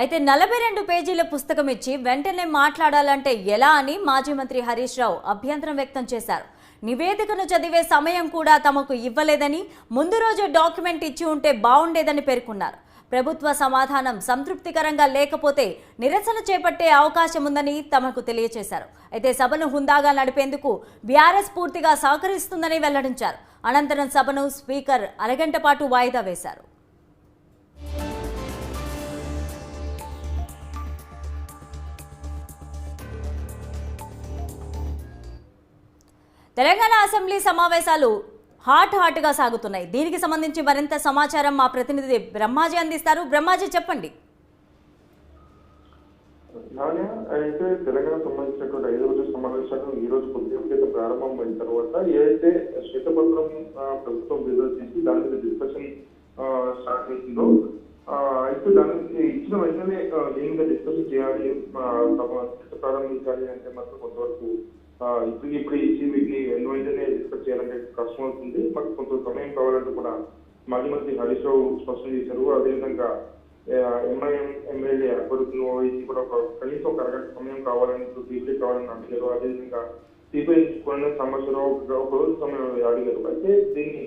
అయితే నలభై రెండు పేజీల పుస్తకం ఇచ్చి వెంటనే మాట్లాడాలంటే ఎలా అని మాజీ మంత్రి హరీష్ రావు అభ్యంతరం వ్యక్తం చేశారు. నివేదికను చదివే సమయం కూడా తమకు ఇవ్వలేదని ముందు రోజు డాక్యుమెంట్ ఇచ్చి ఉంటే బాగుండేదని పేర్కొన్నారు. ప్రభుత్వ సమాధానం సంతృప్తికరంగా లేకపోతే నిరసన చేపట్టే అవకాశం ఉందని తమకు తెలియజేశారు అయితే సభను హుందాగా నడిపేందుకు బీఆర్ఎస్ పూర్తిగా సహకరిస్తుందని వెల్లడించారు. అనంతరం సభను స్పీకర్ అరగంట పాటు వాయిదా వేశారు. తెలంగాణ అసెంబ్లీ సమావేశాలు హాట్ హాట్గా సాగుతున్నాయి. దీనికి సంబంధించి మరింత సమాచారం మా ప్రతినిధి బ్రహ్మాజీ అందిస్తారు. బ్రహ్మాజీ చెప్పండి. అయితే తెలంగాణ సంబంధించినటువంటి ఐదు రోజుల సమావేశాలు ఈ రోజు కొద్దిసేపు ప్రారంభం ప్రారంభమైన తర్వాత ఏదైతే శ్వేతపత్రం ప్రభుత్వం విడుదల చేసి దాని మీద డిస్కషన్ స్టార్ట్ చేసిందో అయితే దాని ఇచ్చిన వెంటనే ఆ, దీని మీద డిస్కషన్ చేయాలి ప్రారంభించాలి అంటే మాత్రం కొంతవరకు ఇప్పుడు ఇప్పుడు ఇచ్చి వీటిని వెంటనే డిస్కస్ చేయాలంటే కష్టం అవుతుంది మాకు కొంత సమయం కావాలంటే కూడా మాజీ మంత్రి హరీష్ రావు స్పష్టం చేశారు. అదేవిధంగా ఎంఐఎం ఎమ్మెల్యే అక్బరుద్దీన్ ఓవైసీ కూడా ఒక కనీసం ఒక అరగంట సమయం కావాలని సిబిఐ కావాలని అడిగారు. అదేవిధంగా సిబిఐ కొన్ని సంవత్సరం ఒక రోజు సమయం అడిగారు. అయితే దీన్ని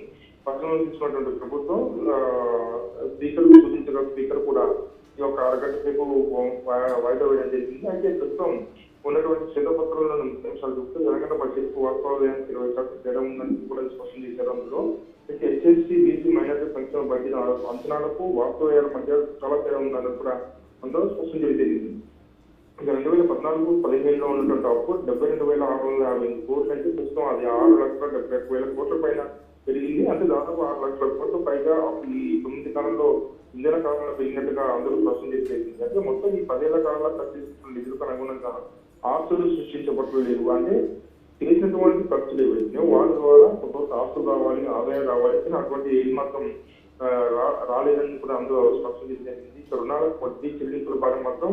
పక్కన తీసుకున్నటువంటి ప్రభుత్వం స్పీకర్ సూచించగా స్పీకర్ కూడా ఈ యొక్క అరగంట సేపు వాయిదా వేయడం జరిగింది. అయితే ప్రస్తుతం ఉన్నటువంటి శ్వేతపత్రంలో అంశాలు చూస్తే తెలంగాణ బడ్జెట్ వాస్తవానికి ఇరవై శాతం తేడా ఉందని కూడా స్పష్టం చేశారు అందులో. అయితే హెచ్ఎస్సి బీసీ మైనార్టీ సంక్షేమ బడ్జెట్ అంచనాలకు వాస్తవాల మధ్య చాలా తేడా ఉందని కూడా అందులో స్పష్టం చేయడం ఇక రెండు వేల పద్నాలుగు పదిహేనులో ఉన్నటువంటి అప్పు డెబ్బై రెండు వేల ఆరు వందల యాభై ఎనిమిది కోట్లు అంటే ప్రస్తుతం అది ఆరు లక్షల డెబ్బై ఒక్క వేల కోట్ల పైన పెరిగింది. అంటే దాదాపు ఆరు లక్షల కోట్ల పైగా ఈ తొమ్మిది కాలంలో ఇంధన కాలంలో పెరిగినట్టుగా అందరూ స్పష్టం చేసేది అంటే మొత్తం ఈ పదేళ్ళ కాలంలో ఖర్చు నిధులకు అనుగుణంగా ఆస్తులు సృష్టించబట్టలేదు అంటే చేసినటువంటి ఖర్చులు ఏవైతే వాళ్ళ ద్వారా కొంత ఆస్తులు రావాలి ఆదాయం రావాలి కానీ అటువంటి ఏ మాత్రం రా- రాలేదని కూడా అందులో స్పష్టం చేసింది ఇక రుణాలకు వడ్డీ చెల్లింపుల భారం మాత్రం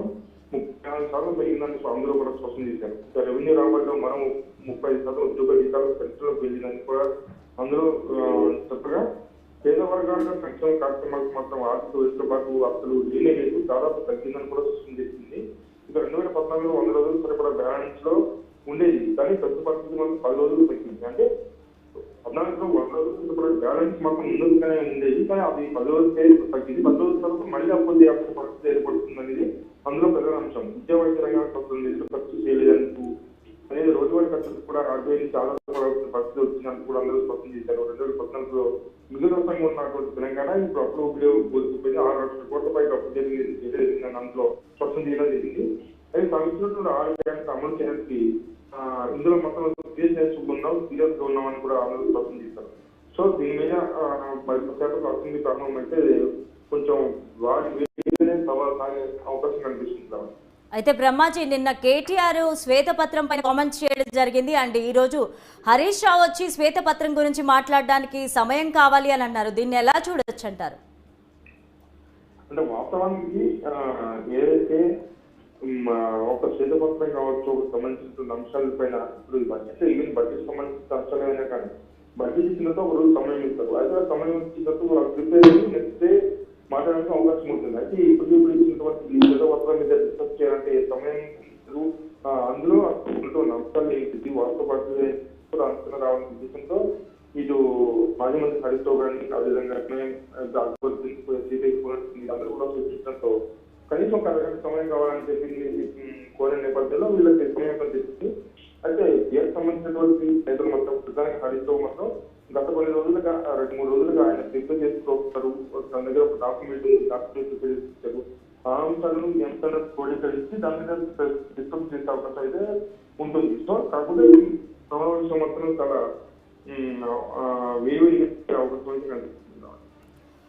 ముప్పై నాలుగు శాతం పెరిగిందని అందులో కూడా స్పష్టం చేశారు రెవెన్యూ రాబడిలో మనం ముప్పై ఐదు శాతం ఉద్యోగ జీతాలు పెంచడంలోకి వెళ్ళిందని కూడా అందులో చెప్పగా పేద వర్గాల సంక్షేమ కార్యక్రమాలకు మాత్రం ఆర్థిక వెసులుబాటు అసలు లేనే లేదు. దాదాపు తగ్గిందని కూడా స్పష్టం చేసింది. రెండు వేల పద్నాలుగులో వంద రోజులు సరిపడా బ్యాలెన్స్లో ఉండేది. కానీ ప్రతి పరిస్థితి మాత్రం పది రోజులు తగ్గింది అంటే పద్నాలుగులో వంద రోజులు సరిపడా బ్యాలెన్స్ మాత్రం ముందుగానే ఉండేది. కానీ అది పది రోజులు తగ్గింది. పది రోజుల తర్వాత మళ్ళీ అప్పుడు అప్పుడు పరిస్థితి ఏర్పడుతుంది అనేది అందులో ప్రధాన అంశం. విద్యా వైద్య రంగానికి వస్తుంది నిధులు ఖర్చు చేయలేదంటూ అనేది రోజువారీ ఖర్చులు కూడా ఆర్బీఐ నుంచి ఆధారపడాల్సిన పరిస్థితి వచ్చిందని కూడా అందరూ స్పష్టం చేశారు. రెండు వేల పద్నాలుగులో మిగులు రకంగా ఉన్నటువంటి తెలంగాణ ఇప్పుడు అప్పుడు ఉపయోగపోయి ఆరు లక్షల కోట్ల పైకి అప్పు జరిగింది అందులో స్పష్టం చేయడం జరిగింది. అయితే సంవత్సరం ఆరు గ్యారెంటీ అమలు చేయడానికి ఇందులో మొత్తం సీరియస్ ఉన్నాం సీరియస్గా అని కూడా ఆంధ్రప్రదేశ్ స్పష్టం చేశారు. సో దీని మీద మరి శాతం అసెంబ్లీ ప్రారంభం అయితే కొంచెం వాడి సవాల్ సాగే అవకాశం కనిపిస్తుంది అయితే బ్రహ్మాజీ నిన్న కేటీఆర్ శ్వేతపత్రం పైన కామెంట్ చేయడం జరిగింది. అండ్ ఈరోజు హరీష్ రావు వచ్చి శ్వేతపత్రం గురించి మాట్లాడడానికి సమయం కావాలి అని అన్నారు. దీన్ని ఎలా చూడొచ్చు అంటారు? అంటే వాస్తవానికి ఏదైతే ఒక శ్వేతపత్రం కావచ్చు ఒక సంబంధించిన అంశాలపైన ఇప్పుడు ఈ బడ్జెట్ ఈవెన్ బడ్జెట్ సంబంధించిన అంశాలైనా కానీ బడ్జెట్ ఇచ్చినట్టు ఒక రోజు సమయం ఇస్తారు. అయితే సమయం ఇచ్చినట్టు వాళ్ళు ప్రిపేర్ అయ్యి నెక్స్ట్ డే మాట్లాడడానికి అవకాశం ఉంటుంది. అయితే ఇప్పుడు ఇప్పుడు ఇచ్చినటువంటి ఈ శ్వేతపత్రం మీద డిస్కస్ చేయాలంటే సమయం ఇస్తారు. ఆ, అందులో ఉన్నటువంటి అంశాలు ఏంటి వాస్తవ పరిస్థితి కూడా అంచనా రావాలని ఉద్దేశంతో ఇటు మాజీ మంత్రి హరీష్ రావు గారిని అదేవిధంగా అందరూ కూడా సూచించడంతో కనీసం ఒక అరగంట సమయం కావాలని చెప్పి కోరిన నేపథ్యంలో వీళ్ళకి నిర్ణయం చెప్పింది అయితే దీనికి సంబంధించినటువంటి నేతలు మొత్తం ప్రధానికి హరీష్ మొత్తం గత కొన్ని రోజులుగా రెండు మూడు రోజులుగా ఆయన ప్రిపేర్ చేసుకోస్తారు. తన దగ్గర ఒక డాక్యుమెంట్ డాక్యుమెంట్ చేస్తారు ఆ అంశాలను ఈ అంశాలను క్రోడీకరించి దాని మీద డిస్కస్ చేసే అవకాశం అయితే ఉంటుంది. సో కాకపోతే సమావేశం మాత్రం చాలా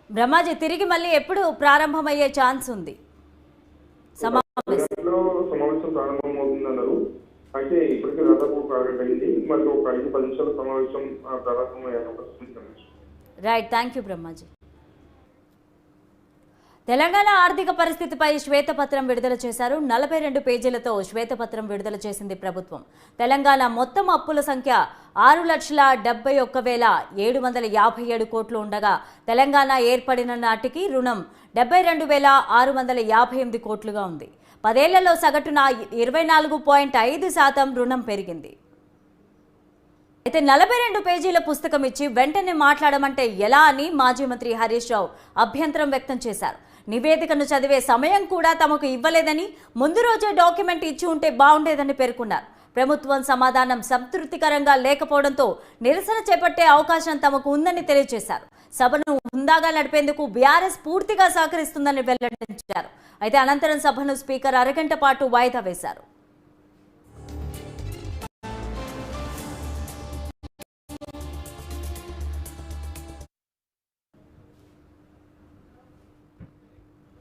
బ్రహ్మాజీ తిరిగి మళ్ళీ ఎప్పుడు ప్రారంభమయ్యే ఛాన్స్ ఉంది? సమావేశం గంటలో సమావేశం ప్రారంభం అవుతుంది అన్నారు అయితే ఇప్పటికే దాదాపు ఒక అరగంట అయింది. మరి ఒక ఐదు పది నిమిషాల సమావేశం ప్రారంభమయ్యే అవకాశం right thank you Brahmaji. Telangana ఆర్థిక పరిస్థితిపై శ్వేతపత్రం విడుదల చేశారు. నలభై రెండు పేజీలతో శ్వేతపత్రం విడుదల చేసింది ప్రభుత్వం. తెలంగాణ మొత్తం అప్పుల సంఖ్య ఆరు లక్షల డెబ్బై ఒక్క వేల ఏడు వందల యాభై ఏడు కోట్లు ఉండగా తెలంగాణ ఏర్పడిన నాటికి రుణం డెబ్బై రెండు వేల ఆరు వందల యాభై ఎనిమిది కోట్లుగా ఉంది. పదేళ్ళలో సగటున ఇరవై నాలుగు పాయింట్ ఐదు శాతం రుణం పెరిగింది. అయితే నలభై రెండు పేజీల పుస్తకం ఇచ్చి వెంటనే మాట్లాడమంటే ఎలా అని మాజీ మంత్రి హరీష్ రావు అభ్యంతరం వ్యక్తం చేశారు. నివేదికను చదివే సమయం కూడా తమకు ఇవ్వలేదని ముందు రోజే డాక్యుమెంట్ ఇచ్చి ఉంటే బాగుండేదని పేర్కొన్నారు. ప్రభుత్వం సమాధానం సంతృప్తికరంగా లేకపోవడంతో నిరసన చేపట్టే అవకాశం తమకు ఉందని తెలియజేశారు. సభను హుందాగా నడిపేందుకు బీఆర్ఎస్ పూర్తిగా సహకరిస్తుందని వెల్లడించారు. అయితే అనంతరం సభను స్పీకర్ అరగంట పాటు వాయిదా వేశారు.